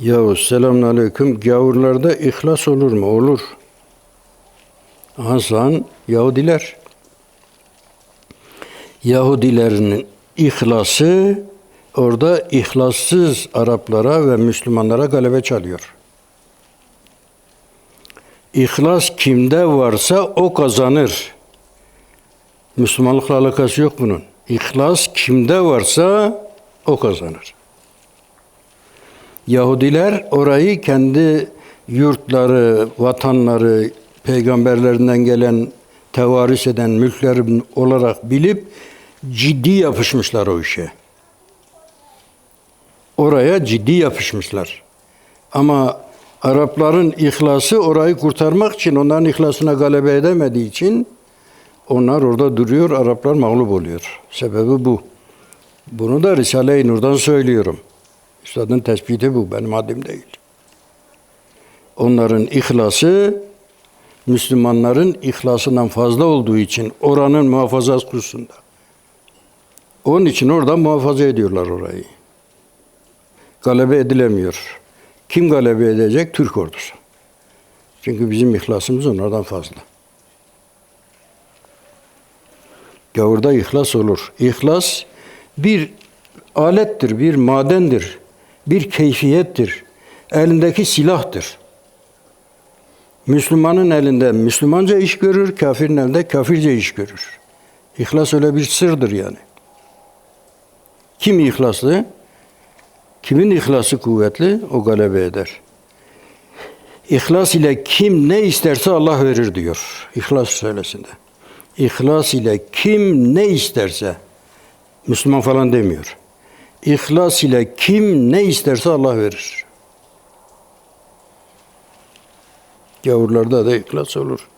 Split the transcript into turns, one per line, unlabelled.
Yahu selamünaleyküm. Gavurlarda ihlas olur mu? Olur. Hasan Yahudiler. Yahudilerin ihlası orada ihlassız Araplara ve Müslümanlara galebe çalıyor. İhlas kimde varsa o kazanır. Müslümanlıkla alakası yok bunun. İhlas kimde varsa o kazanır. Yahudiler orayı kendi yurtları, vatanları, peygamberlerinden gelen, tevaris eden mülklerin olarak bilip ciddi yapışmışlar o işe. Oraya ciddi yapışmışlar. Ama Arapların ihlası orayı kurtarmak için onların ihlasına galebe edemediği için onlar orada duruyor, Araplar mağlup oluyor. Sebebi bu. Bunu da Risale-i Nur'dan söylüyorum. Üstadın tespiti bu, benim haddim değil. Onların ihlası Müslümanların ihlasından fazla olduğu için oranın muhafazası hususunda. Onun için orada muhafaza ediyorlar orayı. Galebe edilemiyor. Kim galebe edecek? Türk ordusu. Çünkü bizim ihlasımız onlardan fazla. Gavurda ihlas olur. İhlas bir alettir, bir madendir, bir keyfiyettir. Elindeki silahtır. Müslümanın elinde Müslümanca iş görür, kafirin elinde kafirce iş görür. İhlas öyle bir sırdır yani. Kim ihlaslı? Kimin ihlası kuvvetli? O galebe eder. İhlas ile kim ne isterse Allah verir diyor. İhlas söylesinde. İhlas ile kim ne isterse Müslüman falan demiyor. İhlas ile kim ne isterse Allah verir. Gavurlarda da ihlas olur.